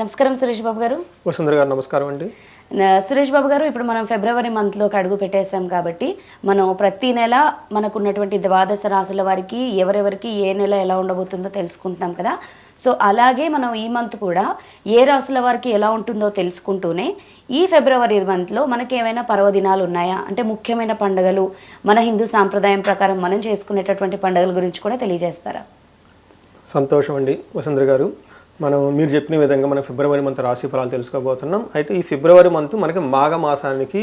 నమస్కారం సురేష్ బాబు గారు. వసుంధర గారు నమస్కారం అండి. సురేష్ బాబు గారు ఇప్పుడు మనం ఫిబ్రవరి మంత్లోకి అడుగు పెట్టేశాం కాబట్టి మనం ప్రతి నెల మనకున్నటువంటి ద్వాదశ రాసుల వారికి ఎవరెవరికి ఏ నెల ఎలా ఉండబోతుందో తెలుసుకుంటున్నాం కదా. సో అలాగే మనం ఈ మంత్ కూడా ఏ రాసుల వారికి ఎలా ఉంటుందో తెలుసుకుంటూనే ఈ ఫిబ్రవరి మంత్లో మనకి ఏమైనా పర్వదినాలు ఉన్నాయా? అంటే ముఖ్యమైన పండుగలు మన హిందూ సాంప్రదాయం ప్రకారం మనం చేసుకునేటటువంటి పండుగల గురించి కూడా తెలియజేస్తారా? సంతోషం అండి వసుంధర గారు. మనం మీరు చెప్పిన విధంగా మనం ఫిబ్రవరి మంత్ రాశి ఫలాలు తెలుసుకోబోతున్నాం. అయితే ఈ ఫిబ్రవరి మంత్ మనకి మాఘ మాసానికి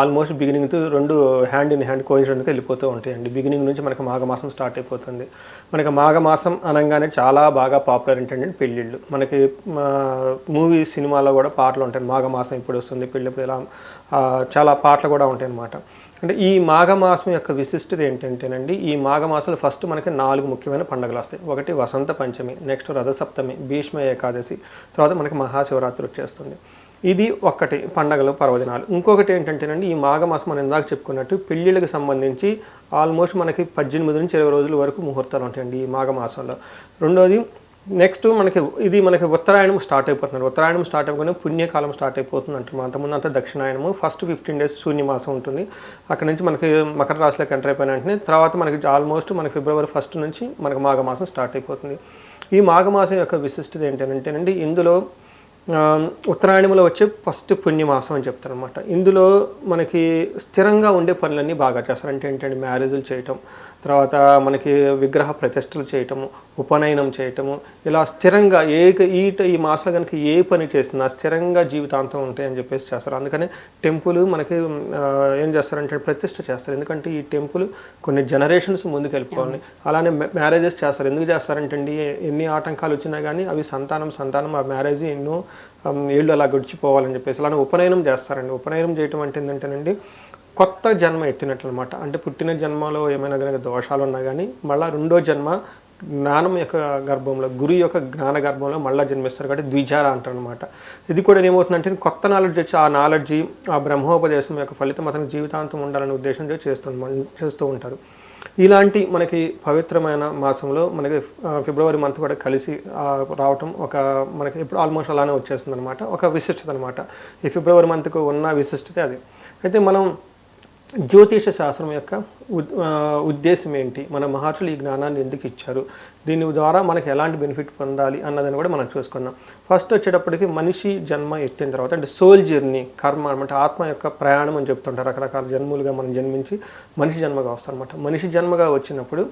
ఆల్మోస్ట్ బిగినింగ్ రెండు హ్యాండ్ ఇన్ హ్యాండ్ కోయించడానికి వెళ్ళిపోతూ ఉంటాయండి. బిగినింగ్ నుంచి మనకి మాఘ మాసం స్టార్ట్ అయిపోతుంది. మనకి మాఘ మాసం అనగానే చాలా బాగా పాపులర్ ఏంటంటే పెళ్ళిళ్ళు. మనకి మూవీ సినిమాలో కూడా పాటలు ఉంటాయి. మాఘ మాసం ఇప్పుడు వస్తుంది పెళ్ళి ఇలా చాలా పాటలు కూడా ఉంటాయి అన్నమాట అంటే ఈ మాఘమాసం యొక్క విశిష్టత ఏంటంటేనండి ఈ మాఘమాసంలో ఫస్ట్ మనకి నాలుగు ముఖ్యమైన పండుగలు వస్తాయి. ఒకటి వసంత పంచమి నెక్స్ట్ రథసప్తమి భీష్మ ఏకాదశి తర్వాత మనకి మహాశివరాత్రి వచ్చేస్తుంది. ఇది ఒక్కటి పండగలు పర్వదినాలు. ఇంకొకటి ఏంటంటేనండి ఈ మాఘమాసం మనం ఇందాక చెప్పుకున్నట్టు పెళ్ళిళ్ళకి సంబంధించి ఆల్మోస్ట్ మనకి పద్దెనిమిది నుంచి ఇరవై రోజుల వరకు ముహూర్తాలు ఉంటాయండి ఈ మాఘమాసంలో. రెండోది నెక్స్ట్ మనకి ఇది మనకి ఉత్తరాయణం స్టార్ట్ అయిపోతున్నారు. ఉత్తరాయణం స్టార్ట్ అయిపోయిన పుణ్యకాలం స్టార్ట్ అయిపోతుంది అంటారు. అంతకుముందు అంతా దక్షిణాయనము. ఫస్ట్ ఫిఫ్టీన్ డేస్ శూన్యమాసం ఉంటుంది. అక్కడ నుంచి మనకి మకర రాశిలోకి ఎంటర్ అయిపోయిన వెంటనే తర్వాత మనకి ఆల్మోస్ట్ మనకి ఫిబ్రవరి ఫస్ట్ నుంచి మనకి మాఘమాసం స్టార్ట్ అయిపోతుంది. ఈ మాఘమాసం యొక్క విశిష్టత ఏంటంటేనండి ఇందులో ఉత్తరాయణంలో వచ్చే ఫస్ట్ పుణ్యమాసం అని చెప్తారు అనమాట ఇందులో మనకి స్థిరంగా ఉండే పనులన్నీ బాగా చేస్తారు. అంటే ఏంటంటే మ్యారేజ్లు చేయటం తర్వాత మనకి విగ్రహ ప్రతిష్టలు చేయటము ఉపనయనం చేయటము ఇలా స్థిరంగా ఏ ఈ ఈ మాసాలు కనుక ఏ పని చేసినా స్థిరంగా జీవితాంతం ఉంటాయని చెప్పేసి చేస్తారు. అందుకని టెంపుల్ మనకి ఏం చేస్తారంటే ప్రతిష్ట చేస్తారు. ఎందుకంటే ఈ టెంపుల్ కొన్ని జనరేషన్స్ ముందుకు వెళ్ళిపోవాలి. అలానే మ్యారేజెస్ చేస్తారు. ఎందుకు చేస్తారంటే అండి ఎన్ని ఆటంకాలు వచ్చినా కానీ అవి సంతానం సంతానం ఆ మ్యారేజ్ ఎన్నో ఏళ్ళు అలా గడిచిపోవాలని చెప్పేసి అలానే ఉపనయనం చేస్తారండి. ఉపనయనం చేయటం అంటే ఏంటంటేనండి కొత్త జన్మ ఎత్తినట్లు అనమాట అంటే పుట్టిన జన్మలో ఏమైనా కనుక దోషాలు ఉన్నా కానీ మళ్ళీ రెండో జన్మ జ్ఞానం యొక్క గర్భంలో గురు యొక్క జ్ఞాన గర్భంలో మళ్ళీ జన్మిస్తారు కాబట్టి ద్విజార అంటారు అనమాట ఇది కూడా ఏమవుతుందంటే కొత్త నాలెడ్జ్ వచ్చి ఆ నాలెడ్జి ఆ బ్రహ్మోపదేశం యొక్క ఫలితం అతని జీవితాంతం ఉండాలనే ఉద్దేశంతో చేస్తూ చేస్తూ ఉంటారు. ఇలాంటి మనకి పవిత్రమైన మాసంలో మనకి ఫిబ్రవరి మంత్ కూడా కలిసి రావటం ఒక మనకి ఇప్పుడు ఆల్మోస్ట్ అలానే వచ్చేస్తుంది అనమాట ఒక విశిష్టత అనమాట ఈ ఫిబ్రవరి మంత్కు ఉన్న విశిష్టత అది. అయితే మనం జ్యోతిష శాస్త్రం యొక్క ఉద్- ఉద్దేశం ఏంటి? మన మహర్షులు ఈ జ్ఞానాన్ని ఎందుకు ఇచ్చారు? దీని ద్వారా మనకి ఎలాంటి బెనిఫిట్ పొందాలి అన్నదని కూడా మనం చూసుకున్నాం. ఫస్ట్ వచ్చేటప్పటికి మనిషి జన్మ ఎత్తిన తర్వాత అంటే సోల్ జర్నీ కర్మ అనమాట ఆత్మ యొక్క ప్రయాణం అని చెప్తుంటారు. రకరకాల జన్ములుగా మనం జన్మించి మనిషి జన్మగా వస్తారనమాట మనిషి జన్మగా వచ్చినప్పుడు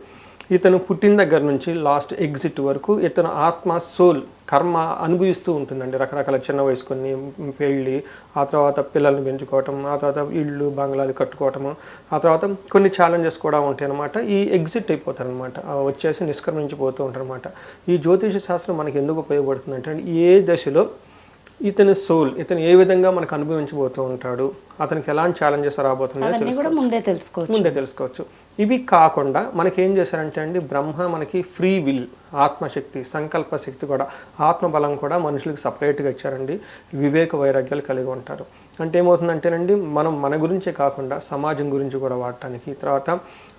ఇతను పుట్టిన దగ్గర నుంచి లాస్ట్ ఎగ్జిట్ వరకు ఇతను ఆత్మ సోల్ కర్మ అనుభవిస్తూ ఉంటుందండి. రకరకాల చిన్న వయసు కొన్ని పెళ్ళి ఆ తర్వాత పిల్లల్ని పెంచుకోవటం ఆ తర్వాత ఇళ్ళు బంగ్లాలు కట్టుకోవటము ఆ తర్వాత కొన్ని ఛాలెంజెస్ కూడా ఉంటాయి అనమాట ఈ ఎగ్జిట్ అయిపోతారు అనమాట వచ్చేసి నిష్క్రమించిపోతూ ఉంటారు అనమాట ఈ జ్యోతిష శాస్త్రం మనకి ఎందుకు ఉపయోగపడుతుంది అంటే ఏ దశలో ఇతని సోల్ ఇతను ఏ విధంగా మనకు అనుభవించబోతూ ఉంటాడు అతనికి ఎలాంటి ఛాలెంజెస్ రాబోతున్నాయో తెలుసుకోవచ్చు. ముందే తెలుసుకోవచ్చు. ఇవి కాకుండా మనకేం చేశారంటే అండి బ్రహ్మ మనకి ఫ్రీ విల్ ఆత్మశక్తి సంకల్ప శక్తి కూడా ఆత్మబలం కూడా మనుషులకు సపరేట్గా ఇచ్చారండి. వివేక వైరాగ్యాలు కలిగి ఉంటారు. అంటే ఏమవుతుందంటేనండి మనం మన గురించే కాకుండా సమాజం గురించి కూడా వాడటానికి తర్వాత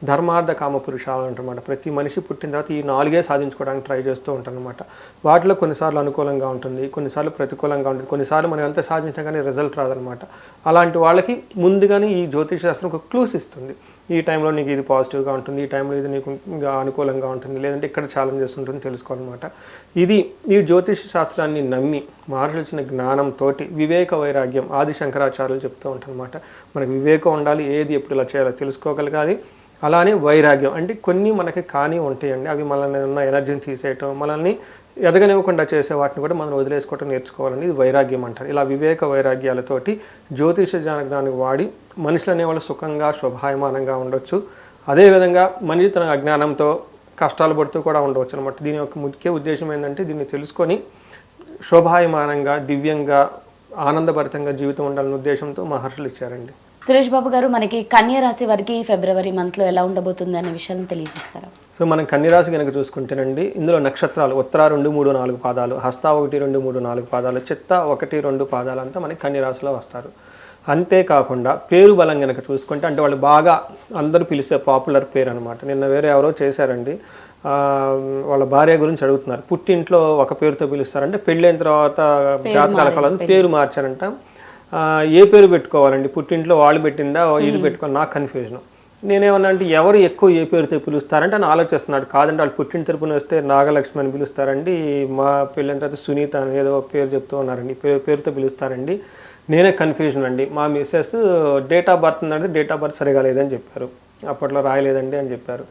ధర్మార్థ కామ పురుషాలు అంటమాట ప్రతి మనిషి పుట్టిన తర్వాత ఈ నాలుగే సాధించుకోవడానికి ట్రై చేస్తూ ఉంటారనమాట వాటిలో కొన్నిసార్లు అనుకూలంగా ఉంటుంది కొన్నిసార్లు ప్రతికూలంగా ఉంటుంది కొన్నిసార్లు మనం ఎంత సాధించినా కానీ రిజల్ట్ రాదనమాట అలాంటి వాళ్ళకి ముందుగానే ఈ జ్యోతిష శాస్త్రం ఒక క్లూస్ ఇస్తుంది. ఈ టైంలో నీకు ఇది పాజిటివ్గా ఉంటుంది ఈ టైంలో ఇది నీకు ఇంకా అనుకూలంగా ఉంటుంది లేదంటే ఇక్కడ ఛాలెంజెస్ ఉంటుంది తెలుసుకోవాలన్నమాట. ఇది ఈ జ్యోతిష శాస్త్రాన్ని నమ్మి మహర్షులు ఇచ్చిన జ్ఞానంతో వివేక వైరాగ్యం ఆది శంకరాచార్యులు చెప్తూ ఉంటారనమాట మనకి వివేకం ఉండాలి ఏది ఎప్పుడు ఇలా చేయాలో తెలుసుకోగలగాలి. అలానే వైరాగ్యం అంటే కొన్ని మనకి కానీ ఉంటాయండి. అవి మనల్ని ఉన్న ఎనర్జీని తీసేయటం మనల్ని ఎదగనివ్వకుండా చేసే వాటిని కూడా మనం వదిలేసుకోవటం నేర్చుకోవాలని ఇది వైరాగ్యం అంటారు. ఇలా వివేక వైరాగ్యాలతోటి జ్యోతిష జ్ఞానాన్ని వాడి మనుషులు అనేవాళ్ళు సుఖంగా శుభాయమానంగా ఉండొచ్చు. అదేవిధంగా మనిషి తన అజ్ఞానంతో కష్టాలు పడుతూ కూడా ఉండవచ్చు అనమాట దీని యొక్క ముఖ్య ఉద్దేశం ఏంటంటే దీన్ని తెలుసుకొని శోభాయమానంగా దివ్యంగా ఆనందభరితంగా జీవితం ఉండాలనే ఉద్దేశంతో మహర్షులు ఇచ్చారండి. సురేష్ బాబు గారు మనకి కన్య రాశి వారికి ఫిబ్రవరి మంత్లో ఎలా ఉండబోతుంది అనే విషయాలను తెలియజేస్తారా? సో మనం కన్యరాశి కనుక చూసుకుంటేనండి ఇందులో నక్షత్రాలు ఉత్తర రెండు మూడు నాలుగు పాదాలు హస్త ఒకటి రెండు మూడు నాలుగు పాదాలు చిత్త ఒకటి రెండు పాదాలు అంతా మనకి కన్యరాశిలో వస్తారు. అంతేకాకుండా పేరు బలం కనుక చూసుకుంటే అంటే వాళ్ళు బాగా అందరూ పిలిచే పాపులర్ పేరు అనమాట నిన్న వేరే ఎవరో చేశారండి ఆ, వాళ్ళ భార్య గురించి అడుగుతున్నారు. పుట్టింట్లో ఒక పేరుతో పిలుస్తారంటే పెళ్ళైన తర్వాత జాతకాల కాలం పేరు మార్చారంట. ఏ పేరు పెట్టుకోవాలండి? పుట్టింట్లో వాళ్ళు పెట్టిందా? ఇది పెట్టుకోవాలి నాకు కన్ఫ్యూజన్ నేనేమన్నా అంటే ఎవరు ఎక్కువ ఏ పేరుతో పిలుస్తారంటే అని ఆలోచిస్తున్నాడు. కాదంటే వాళ్ళు పుట్టిన తరపున వస్తే నాగలక్ష్మి అని పిలుస్తారండి మా పెళ్ళైన తర్వాత సునీత అని ఏదో పేరు చెప్తూ ఉన్నారండి పేరు పేరుతో పిలుస్తారండి. నేనే కన్ఫ్యూజన్ అండి. మా మిస్సెస్ డేట్ ఆఫ్ బర్త్ ఉందంటే డేట్ ఆఫ్ బర్త్ సరిగా లేదని చెప్పారు. అప్పట్లో రాయలేదండి అని చెప్పారు.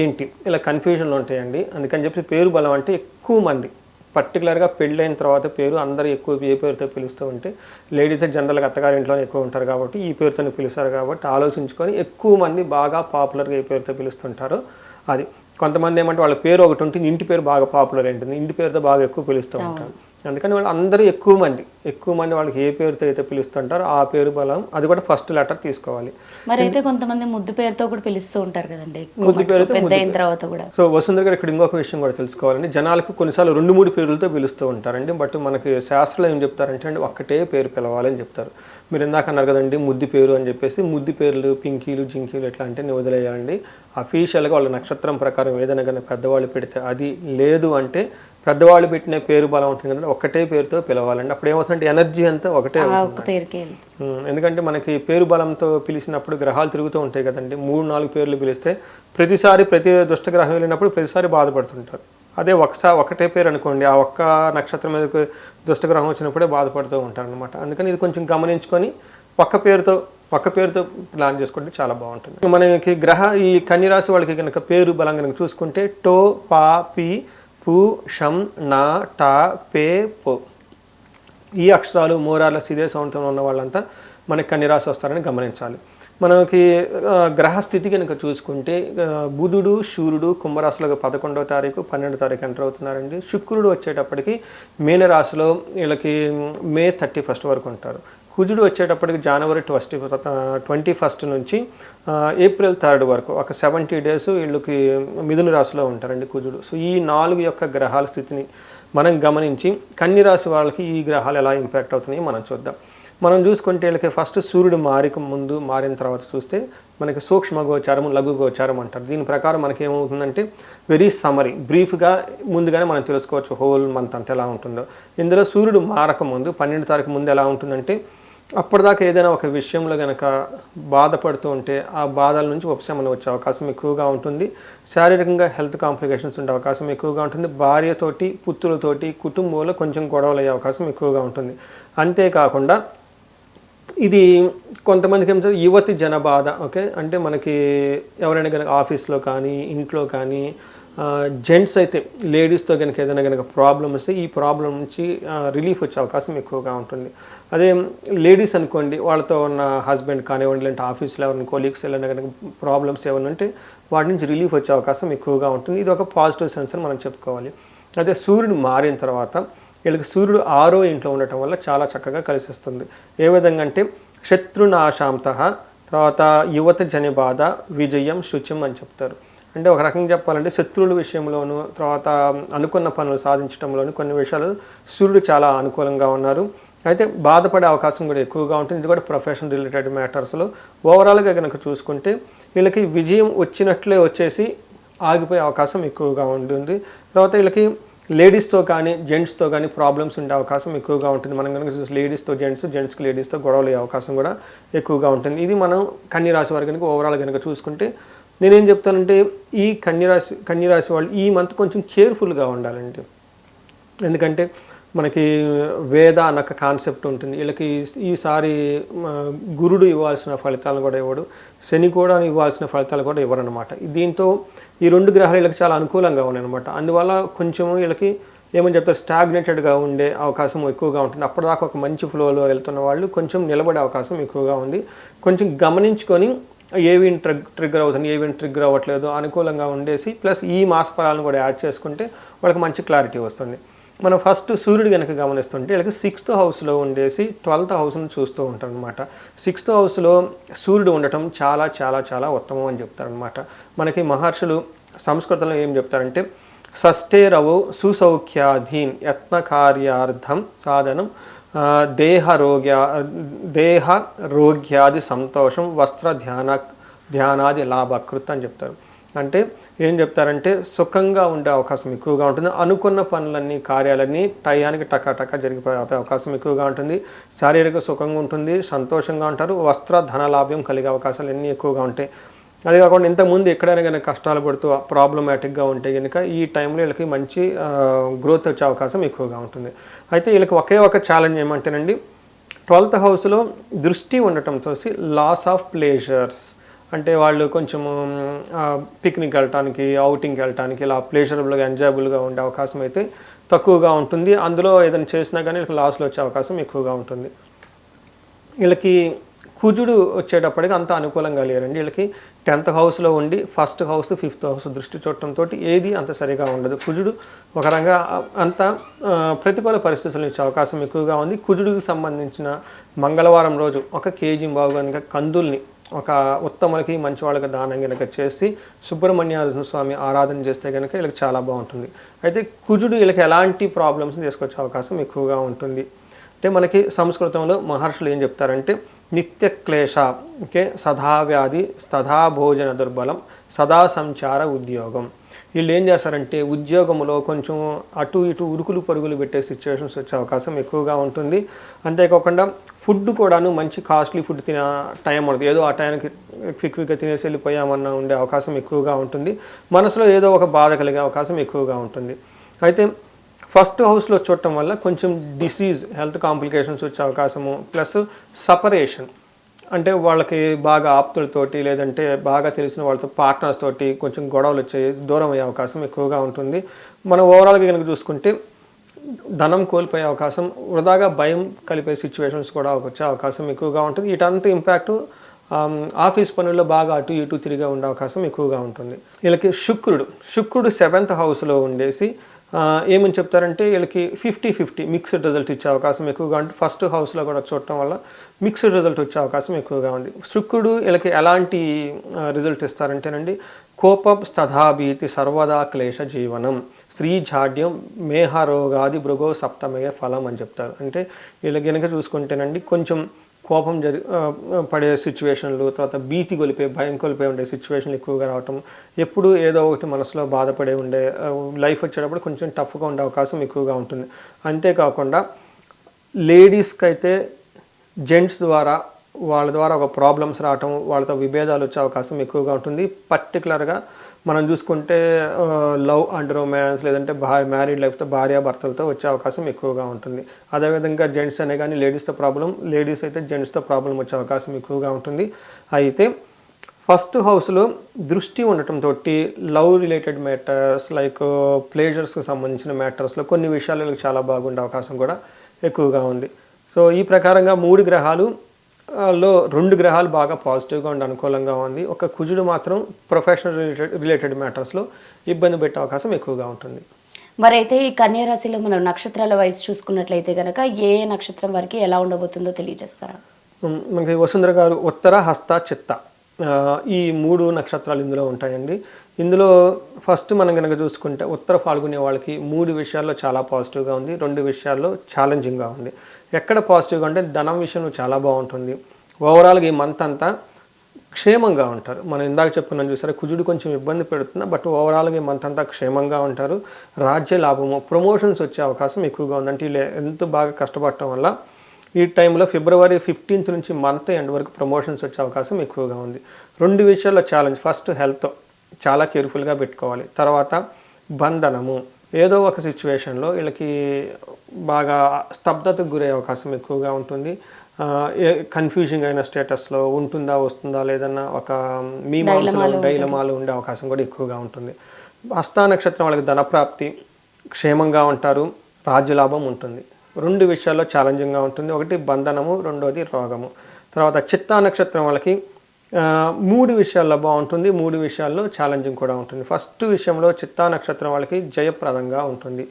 ఏంటి? ఇలా కన్ఫ్యూజన్లు ఉంటాయండి. అందుకని చెప్పి పేరు బలం అంటే ఎక్కువ మంది. పర్టికులర్గా పెళ్ళైన తర్వాత పేరు అందరూ ఎక్కువ ఏ పేరుతో పిలుస్తూ ఉంటే లేడీస్ జనరల్గా అత్తగారి ఇంట్లోనే ఎక్కువ ఉంటారు కాబట్టి ఈ పేరుతో పిలుస్తారు కాబట్టి ఆలోచించుకొని ఎక్కువ మంది బాగా పాపులర్గా ఏ పేరుతో పిలుస్తుంటారు అది. కొంతమంది ఏమంటే వాళ్ళ పేరు ఒకటి ఉంటుంది ఇంటి పేరు బాగా పాపులర్ ఉంటుంది ఇంటి పేరుతో బాగా ఎక్కువ పిలుస్తూ ఉంటారు. అందుకని వాళ్ళు అందరూ ఎక్కువ మంది ఎక్కువ మంది వాళ్ళకి ఏ పేరుతో అయితే పిలుస్తుంటారో ఆ పేరు బలం అది కూడా ఫస్ట్ లెటర్ తీసుకోవాలి. మరి అయితే కొంతమంది ముద్దు పేరుతో కూడా పిలుస్తూ ఉంటారు కదండి ముద్దు పేరుతో పెద్ద అయిన తర్వాత కూడా. సో వసుంధర గారు ఇక్కడ ఇంకొక విషయం కూడా తెలుసుకోవాలండి. జనాలకు కొన్నిసార్లు రెండు మూడు పేర్లతో పిలుస్తూ ఉంటారండి. బట్ మనకి శాస్త్రంలో ఏం చెప్తారంటే అండి ఒక్కటే పేరు పిలవాలని చెప్తారు. మీరు ఇందాక అన్నారు కదండి ముద్దు పేరు అని చెప్పేసి ముద్దు పేర్లు పింకీలు జింకీలు ఎట్లా అంటే ని వదిలేయాలండి. అఫీషియల్గా వాళ్ళ నక్షత్రం ప్రకారం ఏదైనా కానీ పెద్దవాళ్ళు పెడితే అది లేదు అంటే పెద్దవాళ్ళు పెట్టిన పేరు బలం ఉంటుంది కదండి ఒక్కటే పేరుతో పిలవాలండి. అప్పుడు ఏమవుతుందంటే ఎనర్జీ అంతా ఒకటే ఎందుకంటే మనకి పేరు బలంతో పిలిచినప్పుడు గ్రహాలు తిరుగుతూ ఉంటాయి కదండి. మూడు నాలుగు పేర్లు పిలిస్తే ప్రతిసారి ప్రతి దుష్టగ్రహం వెళ్ళినప్పుడు ప్రతిసారి బాధపడుతుంటారు. అదే ఒకసారి ఒకటే పేరు అనుకోండి ఆ ఒక్క నక్షత్రం మీదకి దుష్టగ్రహం వచ్చినప్పుడే బాధపడుతూ ఉంటారు అనమాట అందుకని ఇది కొంచెం గమనించుకొని ఒక్క పేరుతో ఒక్క పేరుతో ప్లాన్ చేసుకుంటే చాలా బాగుంటుంది. మనకి గ్రహ ఈ కన్యరాశి వాళ్ళకి కనుక పేరు బలం కనుక చూసుకుంటే టో పా పి పు షం నా టా పే పో. ఈ అక్షరాలు మోరార్లెస్ సిదే సౌండ్తో ఉన్న వాళ్ళంతా మనకి కన్యరాశి వస్తారని గమనించాలి. మనకి గ్రహస్థితి గ్రహ స్థితి కనుక చూసుకుంటే బుధుడు సూర్యుడు కుంభరాశిలో పదకొండవ తారీఖు పన్నెండో తారీఖు ఎంటర్ అవుతున్నారండి. శుక్రుడు వచ్చేటప్పటికి మీనరాశిలో వీళ్ళకి మే థర్టీ ఫస్ట్ వరకు ఉంటారు. కుజుడు వచ్చేటప్పటికి జనవరి ట్వంటీ ట్వంటీ ఫస్ట్ నుంచి uh, ఏప్రిల్ థర్డ్ వరకు ఒక సెవెంటీ డేస్ వీళ్ళకి మిథున రాశిలో ఉంటారండి కుజుడు. సో ఈ నాలుగు యొక్క గ్రహాల స్థితిని మనం గమనించి కన్య రాశి వాళ్ళకి ఈ గ్రహాలు ఎలా ఇంపాక్ట్ అవుతున్నాయో మనం చూద్దాం. మనం చూసుకుంటే వీళ్ళకి ఫస్ట్ సూర్యుడు మారిక ముందు మారిన తర్వాత చూస్తే మనకి సూక్ష్మ గోచారం లఘు గోచారం అంటారు. దీని ప్రకారం మనకి ఏమవుతుందంటే వెరీ సమరీ బ్రీఫ్గా ముందుగానే మనం తెలుసుకోవచ్చు హోల్ మంత్ అంతా ఎలా ఉంటుందో. ఇందులో సూర్యుడు మారక ముందు పన్నెండు తారీఖు ముందు ఎలా ఉంటుందంటే అప్పటిదాకా ఏదైనా ఒక విషయంలో కనుక బాధపడుతూ ఉంటే ఆ బాధల నుంచి ఉపశమనం వచ్చే అవకాశం ఎక్కువగా ఉంటుంది. శారీరకంగా హెల్త్ కాంప్లికేషన్స్ ఉండే అవకాశం ఎక్కువగా ఉంటుంది. భార్యతోటి పుత్రులతోటి కుటుంబంలో కొంచెం గొడవలు అయ్యే అవకాశం ఎక్కువగా ఉంటుంది. అంతేకాకుండా ఇది కొంతమందికి ఏమిటో యువతి జనబాధ ఓకే? అంటే మనకి ఎవరైనా కనుక ఆఫీస్లో కానీ ఇంట్లో కానీ జెంట్స్ అయితే లేడీస్తో కనుక ఏదైనా కనుక ప్రాబ్లమ్ వస్తే ఈ ప్రాబ్లం నుంచి రిలీఫ్ వచ్చే అవకాశం ఎక్కువగా ఉంటుంది. అదే లేడీస్ అనుకోండి వాళ్ళతో ఉన్న హస్బెండ్ కానివ్వండి లేదంటే ఆఫీస్లో ఎవరైనా కొలీగ్స్ ఏమైనా కనుక ప్రాబ్లమ్స్ ఏమైనా ఉంటే వాటి నుంచి రిలీఫ్ వచ్చే అవకాశం ఎక్కువగా ఉంటుంది. ఇది ఒక పాజిటివ్ సెన్స్ అని మనం చెప్పుకోవాలి. అదే సూర్యుడు మారిన తర్వాత వీళ్ళకి సూర్యుడు ఆరో ఇంట్లో ఉండటం వల్ల చాలా చక్కగా కలిసిస్తుంది. ఏ విధంగా అంటే శత్రునాశాంత తర్వాత యువత జని బాధ విజయం శుచ్యం అని చెప్తారు. అంటే ఒక రకంగా చెప్పాలంటే శత్రువుల విషయంలోనూ తర్వాత అనుకున్న పనులు సాధించడంలోను కొన్ని విషయాలు సూర్యుడు చాలా అనుకూలంగా ఉన్నారు. అయితే బాధపడే అవకాశం కూడా ఎక్కువగా ఉంటుంది. ఇది కూడా ప్రొఫెషన్ రిలేటెడ్ మ్యాటర్స్లో ఓవరాల్గా కనుక చూసుకుంటే వీళ్ళకి విజయం వచ్చినట్లే వచ్చేసి ఆగిపోయే అవకాశం ఎక్కువగా ఉంటుంది. తర్వాత వీళ్ళకి లేడీస్తో కానీ జెంట్స్తో కానీ ప్రాబ్లమ్స్ ఉండే అవకాశం ఎక్కువగా ఉంటుంది. మనం కనుక చూసి లేడీస్తో జెంట్స్ జెంట్స్కి లేడీస్తో గొడవలు అయ్యే అవకాశం కూడా ఎక్కువగా ఉంటుంది. ఇది మనం కన్య రాశి వారి కనుక ఓవరాల్ కనుక చూసుకుంటే నేనేం చెప్తానంటే ఈ కన్యరాశి కన్యరాశి వాళ్ళు ఈ మంత్ కొంచెం కేర్ఫుల్గా ఉండాలండి. ఎందుకంటే మనకి వేద అన్న కాన్సెప్ట్ ఉంటుంది. వీళ్ళకి ఈసారి గురుడు ఇవ్వాల్సిన ఫలితాలను కూడా ఇవ్వడు. శని కూడా ఇవ్వాల్సిన ఫలితాలు కూడా ఇవ్వరనమాట దీంతో ఈ రెండు గ్రహాలు వీళ్ళకి చాలా అనుకూలంగా ఉన్నాయి అనమాట అందువల్ల కొంచెం వీళ్ళకి ఏమని చెప్తారు స్టాగ్నేటెడ్గా ఉండే అవకాశం ఎక్కువగా ఉంటుంది. అప్పటిదాకా ఒక మంచి ఫ్లోలో వెళ్తున్న వాళ్ళు కొంచెం నిలబడే అవకాశం ఎక్కువగా ఉంది. కొంచెం గమనించుకొని ఏవి ట్రిగ్ ట్రిగ్గర్ అవుతుంది ఏవి ట్రిగ్గర్ అవ్వట్లేదు అనుకూలంగా ఉండేసి ప్లస్ ఈ మాస ఫలాలను కూడా యాడ్ చేసుకుంటే వాళ్ళకి మంచి క్లారిటీ వస్తుంది. మనం ఫస్ట్ సూర్యుడు కనుక గమనిస్తుంటే వీళ్ళకి సిక్స్త్ హౌస్లో ఉండేసి ట్వెల్త్ హౌస్ను చూస్తూ ఉంటారు అనమాట సిక్స్త్ హౌస్లో సూర్యుడు ఉండటం చాలా చాలా చాలా ఉత్తమం అని చెప్తారనమాట మనకి మహర్షులు సంస్కృతంలో ఏం చెప్తారంటే షష్ఠేరవు సుసౌఖ్యాధీన్ యత్న కార్యార్థం సాధనం దేహ రోగ్య దేహ రోగ్యాది సంతోషం వస్త్ర ధ్యాన ధ్యానాది లాభకృత్ అని చెప్తారు. అంటే ఏం చెప్తారంటే సుఖంగా ఉండే అవకాశం ఎక్కువగా ఉంటుంది. అనుకున్న పనులన్నీ కార్యాలన్నీ టయానికి టకాటకా జరిగిపోయే అవకాశం ఎక్కువగా ఉంటుంది. శారీరక సుఖంగా ఉంటుంది సంతోషంగా ఉంటారు వస్త్ర ధనలాభ్యం కలిగే అవకాశాలు ఎన్ని ఎక్కువగా ఉంటాయి. అది కాకుండా ఇంతకుముందు ఎక్కడైనా కనుక కష్టాలు పడుతూ ప్రాబ్లమాటిక్గా ఉంటే కనుక ఈ టైంలో వీళ్ళకి మంచి గ్రోత్ వచ్చే అవకాశం ఎక్కువగా ఉంటుంది. అయితే వీళ్ళకి ఒకే ఒక ఛాలెంజ్ ఏమంటేనండి ట్వెల్త్ హౌస్లో దృష్టి ఉండటంతో లాస్ ఆఫ్ ప్లేజర్స్ అంటే వాళ్ళు కొంచెము పిక్నిక్ వెళ్ళటానికి అవుటింగ్కి వెళ్ళటానికి ఇలా ప్లేషరబుల్గా ఎంజాయబుల్గా ఉండే అవకాశం అయితే తక్కువగా ఉంటుంది. అందులో ఏదైనా చేసినా కానీ వీళ్ళకి లాస్లో వచ్చే అవకాశం ఎక్కువగా ఉంటుంది. వీళ్ళకి కుజుడు వచ్చేటప్పటికి అంత అనుకూలంగా లేరండి. వీళ్ళకి టెన్త్ హౌస్లో ఉండి ఫస్ట్ హౌస్ ఫిఫ్త్ హౌస్ దృష్టి చూడటంతో ఏది అంత సరిగా ఉండదు. కుజుడు ఒక రంగా అంత ప్రతికూల పరిస్థితులు ఇచ్చే అవకాశం ఎక్కువగా ఉంది. కుజుడికి సంబంధించిన మంగళవారం రోజు ఒక కేజీ బాబు కనుక కందుల్ని ఒక ఉత్తములకి మంచి వాళ్ళకి దానం కనుక చేసి సుబ్రహ్మణ్య స్వామి ఆరాధన చేస్తే కనుక వీళ్ళకి చాలా బాగుంటుంది. అయితే కుజుడు వీళ్ళకి ఎలాంటి ప్రాబ్లమ్స్ని తీసుకొచ్చే అవకాశం ఎక్కువగా ఉంటుంది. అంటే మనకి సంస్కృతంలో మహర్షులు ఏం చెప్తారంటే నిత్య క్లేశ ఓకే సదా వ్యాధి సదా భోజన దుర్బలం సదా సంచార ఉద్యోగం. వీళ్ళు ఏం చేస్తారంటే ఉద్యోగంలో కొంచెం అటు ఇటు ఉరుకులు పరుగులు పెట్టే సిచ్యువేషన్స్ వచ్చే అవకాశం ఎక్కువగా ఉంటుంది. అంతేకాకుండా ఫుడ్ కూడాను మంచి కాస్ట్లీ ఫుడ్ తినే టైం ఉండదు. ఏదో ఆ టైంకి క్విక్ క్విక్గా తినేసి వెళ్ళిపోయామన్న ఉండే అవకాశం ఎక్కువగా ఉంటుంది. మనసులో ఏదో ఒక బాధ కలిగే అవకాశం ఎక్కువగా ఉంటుంది. అయితే ఫస్ట్ హౌస్లో చూడటం వల్ల కొంచెం డిసీజ్ హెల్త్ కాంప్లికేషన్స్ వచ్చే అవకాశము ప్లస్ సపరేషన్ అంటే వాళ్ళకి బాగా ఆప్తులతోటి లేదంటే బాగా తెలిసిన వాళ్ళతో పార్ట్నర్స్ తోటి కొంచెం గొడవలు వచ్చే దూరం అయ్యే అవకాశం ఎక్కువగా ఉంటుంది. మనం ఓవరాల్గా కనుక చూసుకుంటే ధనం కోల్పోయే అవకాశం వృధాగా భయం కలిపే సిచ్యువేషన్స్ కూడా వచ్చే అవకాశం ఎక్కువగా ఉంటుంది. ఇటంతా ఇంపాక్ట్ ఆఫీస్ పనుల్లో బాగా అటు ఇటు తిరిగే ఉండే అవకాశం ఎక్కువగా ఉంటుంది. వీళ్ళకి శుక్రుడు శుక్రుడు సెవెంత్ హౌస్లో ఉండేసి ఏమని చెప్తారంటే వీళ్ళకి ఫిఫ్టీ ఫిఫ్టీ మిక్స్డ్ రిజల్ట్ ఇచ్చే అవకాశం ఎక్కువగా ఉంది ఫస్ట్ హౌస్లో కూడా చూడటం వల్ల మిక్స్డ్ రిజల్ట్ వచ్చే అవకాశం ఎక్కువగా ఉంది. శుక్రుడు వీళ్ళకి ఎలాంటి రిజల్ట్ ఇస్తారంటేనండి కోపం స్తథాభీతి సర్వదా క్లేశ జీవనం స్త్రీ జాడ్యం మేహరోగాది భృగో సప్తమయ ఫలం అని చెప్తారు. అంటే వీళ్ళకి కనుక చూసుకుంటేనండి కొంచెం కోపం జరి పడే సిచ్యువేషన్లు తర్వాత భీతి కొలిపే భయం కొలిపే ఉండే సిచ్యువేషన్లు ఎక్కువగా రావటం ఎప్పుడు ఏదో ఒకటి మనసులో బాధపడే ఉండే లైఫ్ వచ్చేటప్పుడు కొంచెం టఫ్గా ఉండే అవకాశం ఎక్కువగా ఉంటుంది. అంతేకాకుండా లేడీస్కి అయితే జెంట్స్ ద్వారా వాళ్ళ ద్వారా ఒక ప్రాబ్లమ్స్ రావటం వాళ్ళతో విభేదాలు వచ్చే అవకాశం ఎక్కువగా ఉంటుంది. పర్టికులర్గా మనం చూసుకుంటే లవ్ అండ్ రొమాన్స్ లేదంటే భార్య మ్యారీడ్ లైఫ్తో భార్య భర్తలతో వచ్చే అవకాశం ఎక్కువగా ఉంటుంది. అదేవిధంగా జెంట్స్ అనే కానీ లేడీస్తో ప్రాబ్లం లేడీస్ అయితే జెంట్స్తో ప్రాబ్లం వచ్చే అవకాశం ఎక్కువగా ఉంటుంది. అయితే ఫస్ట్ హౌస్లో దృష్టి ఉండటంతో లవ్ రిలేటెడ్ మ్యాటర్స్ లైక్ ప్లేజర్స్కి సంబంధించిన మ్యాటర్స్లో కొన్ని విషయాలు చాలా బాగుండే అవకాశం కూడా ఎక్కువగా ఉంది. సో ఈ ప్రకారంగా మూడు గ్రహాలు లో రెండు గ్రహాలు బాగా పాజిటివ్గా ఉండి అనుకూలంగా ఉంది. ఒక కుజుడు మాత్రం ప్రొఫెషనల్ రిలేటెడ్ రిలేటెడ్ మ్యాటర్స్లో ఇబ్బంది పెట్టే అవకాశం ఎక్కువగా ఉంటుంది. మరి అయితే ఈ కన్యా రాశిలో మనం నక్షత్రాల వయసు చూసుకున్నట్లయితే కనుక ఏ నక్షత్రం వరకు ఎలా ఉండబోతుందో తెలియజేస్తారా? మనకి వసుంధర గారు ఉత్తర హస్త చిత్త. ఈ మూడు నక్షత్రాలు ఇందులో ఉంటాయండి. ఇందులో ఫస్ట్ మనం కనుక చూసుకుంటే ఉత్తర పాల్గొనే వాళ్ళకి మూడు విషయాల్లో చాలా పాజిటివ్గా ఉంది. రెండు విషయాల్లో ఛాలెంజింగ్గా ఉంది. ఎక్కడ పాజిటివ్గా అంటే ధనం విషయం చాలా బాగుంటుంది. ఓవరాల్గా ఈ మంత్ అంతా క్షేమంగా ఉంటారు. మనం ఇందాక చెప్పుకున్నాం చూసారా కుజుడు కొంచెం ఇబ్బంది పెడుతున్నా బట్ ఓవరాల్గా ఈ మంత్ అంతా క్షేమంగా ఉంటారు. రాజ్య లాభము ప్రమోషన్స్ వచ్చే అవకాశం ఎక్కువగా ఉంది. అంటే వీళ్ళు ఎంత బాగా కష్టపడటం వల్ల ఈ టైంలో ఫిబ్రవరి ఫిఫ్టీన్త్ నుంచి మంత్ ఎండ్ వరకు ప్రమోషన్స్ వచ్చే అవకాశం ఎక్కువగా ఉంది. రెండు విషయాల్లో ఛాలెంజ్ ఫస్ట్ హెల్త్ చాలా కేర్ఫుల్గా పెట్టుకోవాలి. తర్వాత బంధనము. ఏదో ఒక సిచ్యువేషన్లో వీళ్ళకి బాగా స్తబ్దతకు గురే అవకాశం ఎక్కువగా ఉంటుంది. కన్ఫ్యూజింగ్ అయిన స్టేటస్లో ఉంటుందా వస్తుందా లేదన్నా ఒక మీమాంసలో డైలమాలో ఉండే అవకాశం కూడా ఎక్కువగా ఉంటుంది. హస్తా నక్షత్రం వాళ్ళకి ధనప్రాప్తి క్షేమంగా ఉంటారు రాజ్యలాభం ఉంటుంది. రెండు విషయాల్లో ఛాలెంజింగ్గా ఉంటుంది. ఒకటి బంధనము రెండోది రోగము. తర్వాత చిత్తా నక్షత్రం వాళ్ళకి మూడు విషయాల్లో బాగుంటుంది మూడు విషయాల్లో ఛాలెంజింగ్ కూడా ఉంటుంది. ఫస్ట్ విషయంలో చిత్తా నక్షత్రం వాళ్ళకి జయప్రదంగా ఉంటుంది.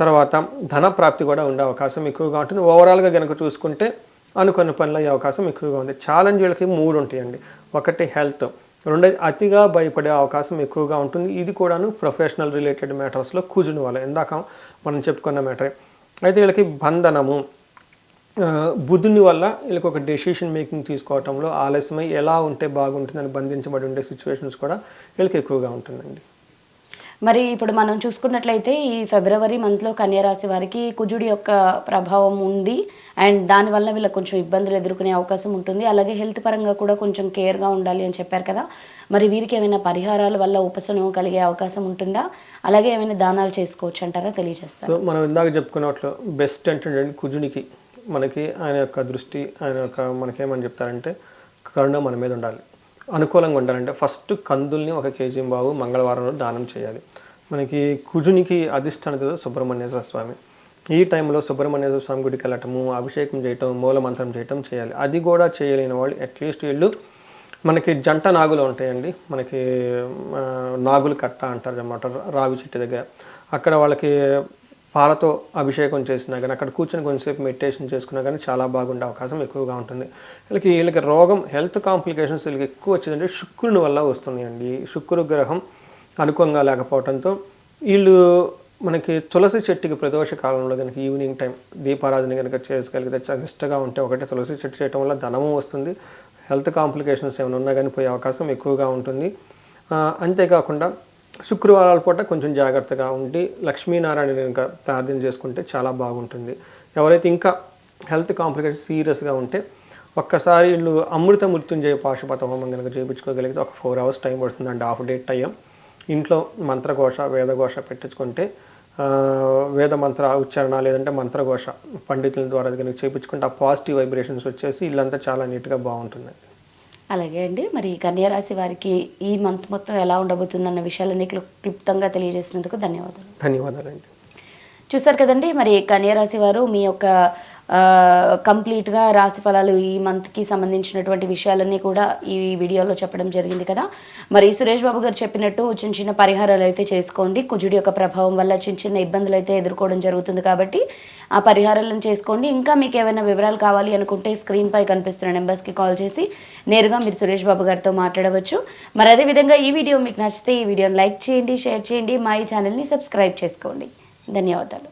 తర్వాత ధన ప్రాప్తి కూడా ఉండే అవకాశం ఎక్కువగా ఉంటుంది. ఓవరాల్గా కనుక చూసుకుంటే అనుకున్న పనులు అయ్యే అవకాశం ఎక్కువగా ఉంది. ఛాలెంజ్ వీళ్ళకి మూడు ఉంటాయండి. ఒకటి హెల్త్ రెండోది అతిగా భయపడే అవకాశం ఎక్కువగా ఉంటుంది. ఇది కూడాను ప్రొఫెషనల్ రిలేటెడ్ మ్యాటర్స్లో కూర్చుని వాళ్ళు ఇందాక మనం చెప్పుకున్న మ్యాటరే అయితే వీళ్ళకి బంధనము బుధుని వల్ల వీళ్ళకి ఒక డెసిషన్ మేకింగ్ తీసుకోవటంలో ఆలస్యమై ఎలా ఉంటే బాగుంటుందని బంధించబడి ఉండే సిచ్యువేషన్స్ కూడా వీళ్ళకి ఎక్కువగా ఉంటుందండి. మరి ఇప్పుడు మనం చూసుకున్నట్లయితే ఈ ఫిబ్రవరి మంత్లో కన్యరాశి వారికి కుజుడి యొక్క ప్రభావం ఉంది. అండ్ దానివల్ల వీళ్ళకి కొంచెం ఇబ్బందులు ఎదుర్కొనే అవకాశం ఉంటుంది. అలాగే హెల్త్ పరంగా కూడా కొంచెం కేర్గా ఉండాలి అని చెప్పారు కదా. మరి వీరికి ఏమైనా పరిహారాల వల్ల ఉపశమనం కలిగే అవకాశం ఉంటుందా? అలాగే ఏమైనా దానాలు చేసుకోవచ్చు అంటారా తెలియజేస్తారు మనం ఇందాక చెప్పుకున్నట్లు బెస్ట్ ఏంటంటే కుజునికి. మనకి ఆయన యొక్క దృష్టి ఆయన యొక్క మనకేమని చెప్తారంటే కరుణ మన మీద ఉండాలి. అనుకూలంగా ఉండాలంటే ఫస్ట్ కందుల్ని ఒక కేజీ బాబు మంగళవారం రోజు దానం చేయాలి. మనకి కుజునికి అధిష్టానత సుబ్రహ్మణ్యేశ్వర స్వామి. ఈ టైంలో సుబ్రహ్మణ్యేశ్వర స్వామి గుడికి వెళ్ళటము అభిషేకం చేయటం మూలమంత్రం చేయటం చేయాలి. అది కూడా చేయలేని వాళ్ళు అట్లీస్ట్ వీళ్ళు మనకి జంట నాగులు ఉంటాయండి. మనకి నాగులు కట్ట అంటారు అన్నమాట రావి చెట్టు దగ్గర. అక్కడ వాళ్ళకి పాలతో అభిషేకం చేసినా కానీ అక్కడ కూర్చొని కొంచెంసేపు మెడిటేషన్ చేసుకున్నా కానీ చాలా బాగుండే అవకాశం ఎక్కువగా ఉంటుంది. వీళ్ళకి వీళ్ళకి రోగం హెల్త్ కాంప్లికేషన్స్ వీళ్ళకి ఎక్కువ వచ్చిందంటే శుక్రుని వల్ల వస్తున్నాయండి. శుక్రు గ్రహం అనుకూలంగా లేకపోవడంతో వీళ్ళు మనకి తులసి చెట్టుకి ప్రదోష కాలంలో కనుక ఈవినింగ్ టైం దీపారాధన కనుక చేసుకోగలిగితే చాలా ఉంటే ఒకటే తులసి చెట్టు చేయటం వల్ల ధనము వస్తుంది. హెల్త్ కాంప్లికేషన్స్ ఏమైనా ఉన్నా కానీ పోయే అవకాశం ఎక్కువగా ఉంటుంది. అంతేకాకుండా శుక్రవారాల పూట కొంచెం జాగ్రత్తగా ఉండి లక్ష్మీనారాయణ కనుక ప్రార్థన చేసుకుంటే చాలా బాగుంటుంది. ఎవరైతే ఇంకా హెల్త్ కాంప్లికేషన్ సీరియస్గా ఉంటే ఒక్కసారి వీళ్ళు అమృత మృత్యుంజయ పాశుపత హోమం కనుక చేయించుకోగలిగితే ఒక ఫోర్ అవర్స్ టైం పడుతుంది పడుతుందండి హాఫ్ డే టైం. ఇంట్లో మంత్రఘోష వేదఘోష పెట్టించుకుంటే వేద మంత్ర ఉచ్చారణ లేదంటే మంత్రఘోష పండితుల ద్వారా కనుక చేయించుకుంటే ఆ పాజిటివ్ వైబ్రేషన్స్ వచ్చేసి ఇల్లంతా చాలా నీట్గా బాగుంటుంది. అలాగే అండి. మరి కన్యరాశి వారికి ఈ మంత్ మొత్తం ఎలా ఉండబోతుందన్న విషయాలన్నీ క్లు- క్లుప్తంగా తెలియజేసినందుకు ధన్యవాదాలు. ధన్యవాదాలండి. చూసారు కదండి మరి కన్యరాశి వారు మీ యొక్క కంప్లీట్గా రాశి ఫలాలు ఈ మంత్కి సంబంధించినటువంటి విషయాలన్నీ కూడా ఈ వీడియోలో చెప్పడం జరిగింది కదా. మరి సురేష్ బాబు గారు చెప్పినట్టు చిన్న చిన్న పరిహారాలు అయితే చేసుకోండి. కుజుడి యొక్క ప్రభావం వల్ల చిన్న చిన్న ఇబ్బందులు అయితే ఎదుర్కోవడం జరుగుతుంది కాబట్టి ఆ పరిహారాలను చేసుకోండి. ఇంకా మీకు ఏమైనా వివరాలు కావాలి అనుకుంటే స్క్రీన్పై కనిపిస్తున్న నెంబర్స్కి కాల్ చేసి నేరుగా మీరు సురేష్ బాబు గారితో మాట్లాడవచ్చు. మరి అదేవిధంగా ఈ వీడియో మీకు నచ్చితే ఈ వీడియోని లైక్ చేయండి షేర్ చేయండి. మా ఈ ఛానల్ని సబ్స్క్రైబ్ చేసుకోండి. ధన్యవాదాలు.